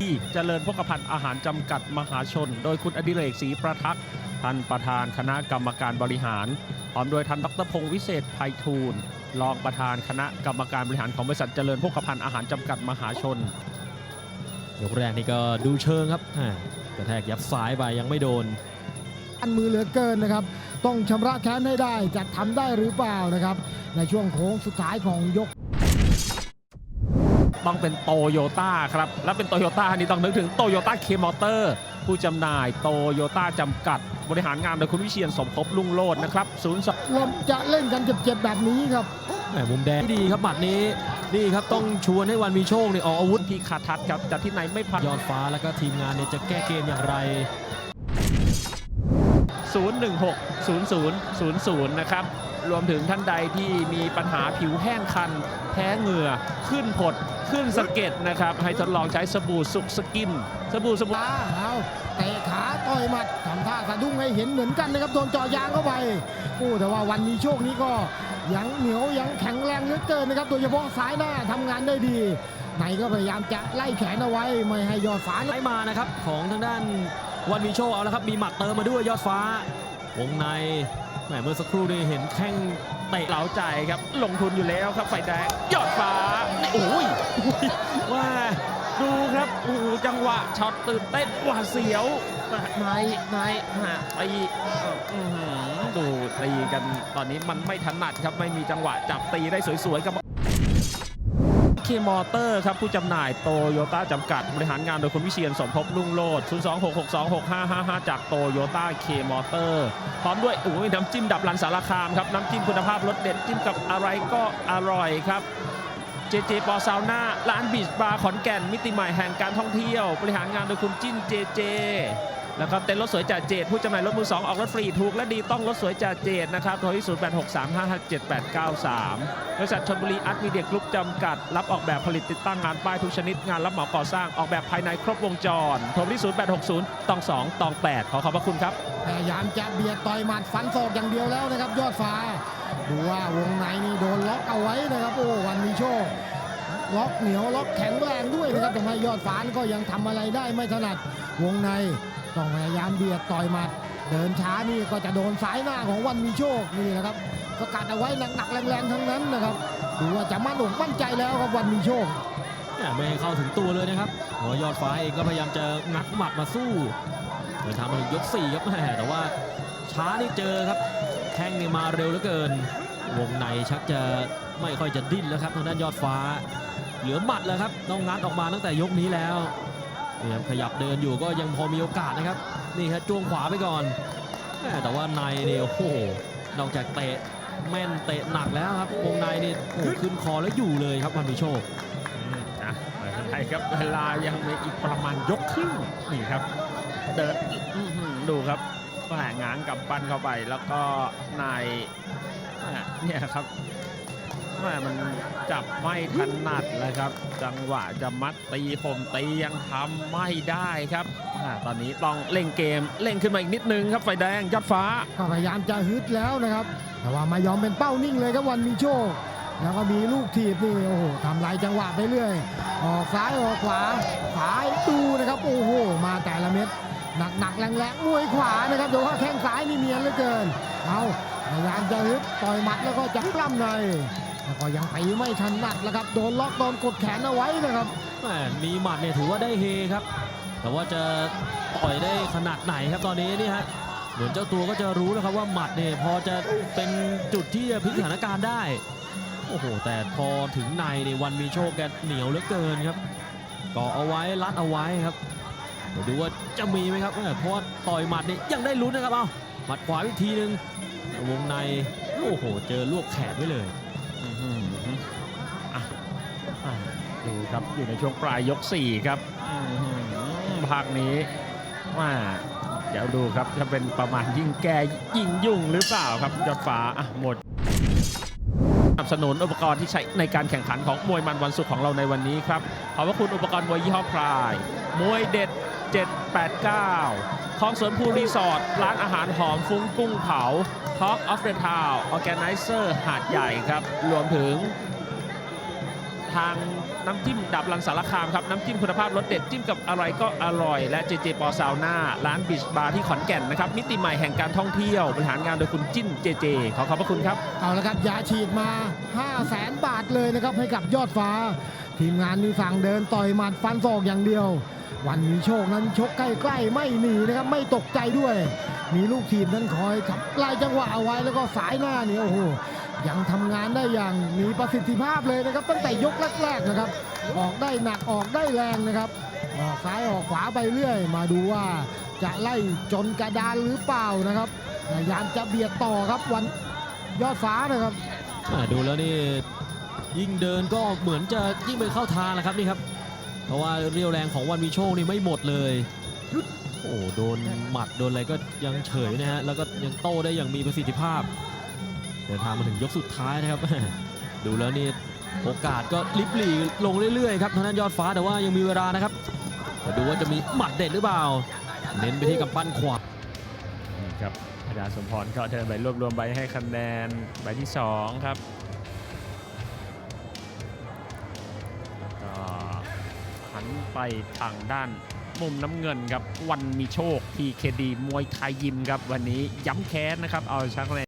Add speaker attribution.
Speaker 1: ที่เจริญพกพันธ์อาหารจำกัดมหาชน โดยคุณอดิเรกศรีประทักษ์ท่านประธานคณะกรรมการบริหารพร้อมโดยท่านดรพงศ์วิเศษไพฑูรย์รองประธานคณะกรรมการบริหารของบริษัทเจริญพกพันธ์อาหารจำกัดมหาชน
Speaker 2: ยกแรกนี่ก็ดูเชิงครับอ่ากระแทกยับซ้ายไปยังไม่โดน
Speaker 3: อันมือเหลือเกินนะครับ ต้องชำระแค้นให้ได้จะทำได้หรือเปล่านะครับ ในช่วงโค้งสุดท้ายของยก
Speaker 1: ต้องเป็นโตโยต้าครับ และเป็นโตโยต้านี่ต้องนึกถึงโตโยต้าเคมอเตอร์ ผู้จำหน่ายโตโยต้าจำกัด บริหารงานโดยคุณวิเชียนสมภพลุงโลดนะครับ02
Speaker 3: ลมจะเล่นกันเจ็บๆแบบนี้ครับ
Speaker 2: แหม่มุมแดงที่ดีครับหมัดนี้นี่ครับต้องชวนให้วันมีโชคเนี่ยออกอาวุธ
Speaker 1: พีคาทัศน์ครับจากที่ไหนไม่พลาด
Speaker 2: ยอดฟ้าแล้วก็ทีมงานเนี่ยจะแก้เกมอย่างไร
Speaker 1: 016 0000 นะครับ รวมถึงท่านใดที่มีปัญหาผิวแห้งคัน แพ้เหงื่อ ขึ้นผด ขึ้นสะเก็ดนะครับ ให้ทดลองใช้สบู่สุกสกินสบู่สมุน
Speaker 3: ตาเอาเตะขาต่อยหมัดทำท่าสะดุ้งให้เห็นเหมือนกันนะครับโดนเจาะยางเข้าไปโอ้แต่ว่าวันมีโชคนี้ก็ยังเหนียวยังแข็งแรงเหลือเกินนะครับโดยเฉพาะสายหน้าทำงานได้ดีไหนก็พยายามจะไล่แขนเอาไว้ไม่ให้ยอดฟ้า
Speaker 2: ไล่มานะครับของทางด้านวันมีโชคเอาแล้วครับมีหมัดเติมมาด้วยยอดฟ้าวงในแหมเมื่อสักครู่นี่เห็นแข้ง เตะ
Speaker 1: เหลาใจครับ ลงทุนอยู่แล้วครับไฟแดงยอดฟ้าโอ้ยว่าดูครับโอ้โหจังหวะช็อตตื่นเต้นหวาดเสียว นายนายฮะตีอื้อหือดูตีกันตอนนี้มันไม่ถนัดครับไม่มีจังหวะจับตีได้สวยๆกับ เคมอเตอร์ครับผู้จำหน่ายโตโยต้าจำกัด บริหารงานโดยคุณวิเชียนสมภพลุ่งโลด 026626555 จากโตโยต้าเคมอเตอร์พร้อมด้วยโอ้ยน้ำจิ้มดับรันสารคามครับ น้ำจิ้มคุณภาพรสเด็ดจิ้มกับอะไรก็อร่อยครับเจเจปอซาวน่าร้านบีชบาร์ขอนแก่นมิติใหม่แห่งการท่องเที่ยว บริหารงานโดยคุณจิ้นเจเจ แล้วก็เต็นท์รถสวยจ่าเจดผู้จำหน่ายรถมือสองออกรถฟรีถูกและดีต้องรถสวยจ่าเจดนะครับโทรที่0 8 6 3 5 5 7 8 9 3บริษัทชนบุรีอาร์ตมีเดียกรุ๊ปจำกัด รับออกแบบผลิตติดตั้งงานป้ายทุกชนิดงานรับเหมาก่อสร้างออกแบบภายในครบวงจรโทรที่0 8 6 0ตอง2ตอง8ขอขอบพระคุณครับ
Speaker 3: พยายามจะเบียดต่อยหมัดฟันศอกอย่างเดียวแล้วนะครับยอดฟ้าดูว่าวงในนี่โดนล็อกเอาไว้นะครับโอ้วันมีโชคล็อกเหนียวล็อกแข็งแรงด้วยนะครับทำให้ยอดฟ้านก็ยังทำอะไรได้ไม่ถนัดวงใน ต้องพยายามเบียดต่อยหมัด เดินช้านี่ก็จะโดนซ้ายหน้าของวันมีโชคนี่นะครับสกัดเอาไว้หนักๆแรงๆทั้งนั้นนะครับดูว่าจะมั่นอกมั่นใจแล้วครับวันมีโชค
Speaker 2: ไม่ให้เข้าถึงตัวเลยนะครับหัวยอดฟ้าเองก็พยายามจะงัดหมัดมาสู้เดินทางมาถึงยก4ครับแหม่แต่ว่าช้านี่เจอครับแข้งนี่มาเร็วเหลือเกิน วงในชักจะไม่ค่อยจะดิ้นแล้วครับทางด้านยอดฟ้า เหลือหมัดแล้วครับต้องงัดออกมาตั้งแต่ยกนี้แล้ว นี่ครับขยับเดินอยู่ก็ยังพอมีโอกาสนะครับ นี่ครับจ้วงขวาไปก่อน แต่ว่าในเนี่ยโอ้โหนอกจากเตะแม่นเตะหนักแล้วครับวงในนี่โอ้ขึ้นคอแล้วอยู่เลยครับวันมีโชค
Speaker 1: อืมอะไม่เป็นไรครับเวลายังมีอีกประมาณยกครึ่งนี่ครับ เดินดูครับแหม่ง้างกับปั้นเข้าไปแล้วก็นายเนี่ยครับ แม่มันจับไม่ถนัดเลยครับ จังหวะจะมัดตีผมตียังทำไม่ได้ครับอ่าตอนนี้ต้องเล่งเกมเล่งขึ้นมาอีกนิดนึงครับไฟแดงยอดฟ้า
Speaker 3: พยายามจะฮึดแล้วนะครับ แต่ว่าไม่ยอมเป็นเป้านิ่งเลยครับวันมีโชคแล้วก็มีลูกถีบนี่โอ้โหทำลายจังหวะไปเรื่อยออกซ้ายออกขวาขวาดูนะครับโอ้โหมาแต่ละเม็ดหนักหนักๆแรงแรงๆมวยขวานะครับดูว่าแข้งซ้ายนี่เนียนเหลือเกินเอาพยายามจะฮึดต่อยหมัดแล้วก็จับกล้ำใน แล้วก็ยังตีไม่ถนัดแล้วครับ โดนล็อกโดนกดแขนเอาไว้นะครับ
Speaker 2: แหมมีหมัดเนี่ยถือว่าได้เฮครับ แต่ว่าจะต่อยได้ขนาดไหนครับตอนนี้นี่ฮะเหมือนเจ้าตัวก็จะรู้แล้วครับว่าหมัดเนี่ยพอจะเป็นจุดที่จะพลิกสถานการณ์ได้ โอ้โห แต่พอถึงในเนี่ยวันมีโชคแกเหนียวเหลือเกินครับเกาะเอาไว้รัดเอาไว้ครับเดี๋ยวดูว่าจะมีไหมครับแหม่เพราะว่าต่อยหมัดนี่ยังได้ลุ้นนะครับเอาหมัดขวาอีกทีหนึงวงในโอ้โห เจอลวกแขนไว้เลย
Speaker 1: ดูครับอยู่ในช่วงปลายยก 4 ครับภาคนี้ว่าเดี๋ยวดูครับจะเป็นประมาณยิ่งแก่ยิ่งยุ่งหรือเปล่าครับยอดฟ้าอะหมดสนับสนุนอุปกรณ์ที่ใช้ในการแข่งขันของมวยมันวันศุกร์ของเราในวันนี้ครับขอบพระคุณอุปกรณ์มวยยี่ห้อพราย มวยเด็ด 789 ของสวนภูรีสอร์ทร้านอาหารหอมฟุ้งกุ้งเผา Talk of the Town Organizer หาดใหญ่ครับ รวมถึง ทางน้ำจิ้มดับรันสารคามครับ น้ำจิ้มคุณภาพรสเด็ดจิ้มกับอะไรก็อร่อย และเจเจปอซาวน่าร้านบิชบาร์ที่ขอนแก่นนะครับ มิติใหม่แห่งการท่องเที่ยว บริหารงานโดยคุณจิ้นเจเจ ขอขอบพระคุณครับ
Speaker 3: เอาละครับยาฉีดมา 5 0 0แสนบาทเลยนะครับให้กับยอดฟ้า ทีมงานนี่สั่งเดินต่อยหมัดฟันศอกอย่างเดียว วันมีโชคนั้นชกใกล้ๆไม่หนีนะครับไม่ตกใจด้วย มีลูกทีมนั้นคอยขับไล่จังหวะเอาไว้แล้วก็สายหน้าเนี่ยโอ้โหยังทำงานได้อย่างมีประสิทธิภาพเลยนะครับ ตั้งแต่ยกแรกๆนะครับ ออกได้หนักออกได้แรงนะครับออกซ้ายออกขวาไปเรื่อย มาดูว่าจะไล่จนกระดานหรือเปล่านะครับพยายามจะเบียดต่อครับวันยอดฟ้านะครับ
Speaker 2: ดูแล้วนี่ยิ่งเดินก็เหมือนจะยิ่งไปเข้าทางแหละครับนี่ครับ เพราะว่าเรียวแรงของวันมีโชคนี่ไม่หมดเลยโอ้โดนหมัดโดนอะไรก็ยังเฉยนะฮะแล้วก็ยังโต้ได้อย่างมีประสิทธิภาพเดินทางมาถึงยกสุดท้ายนะครับ ดูแล้วนี่โอกาสก็ลิบหลีลงเรื่อยๆครับทางด้านยอดฟ้าแต่ว่ายังมีเวลานะครับมาดูว่าจะมีหมัดเด็ดหรือเปล่า เน้นไปที่กำปั้นขวา
Speaker 1: นี่ครับอาจารย์สมพรก็เดินไปรวบรวมใบให้คะแนนใบที่ 2 ครับ ไปทางด้านมุมน้ำเงินครับ วันมีโชค PKD มวยไทยยิมครับ วันนี้ย้ำแค้นนะครับ เอาชักเลย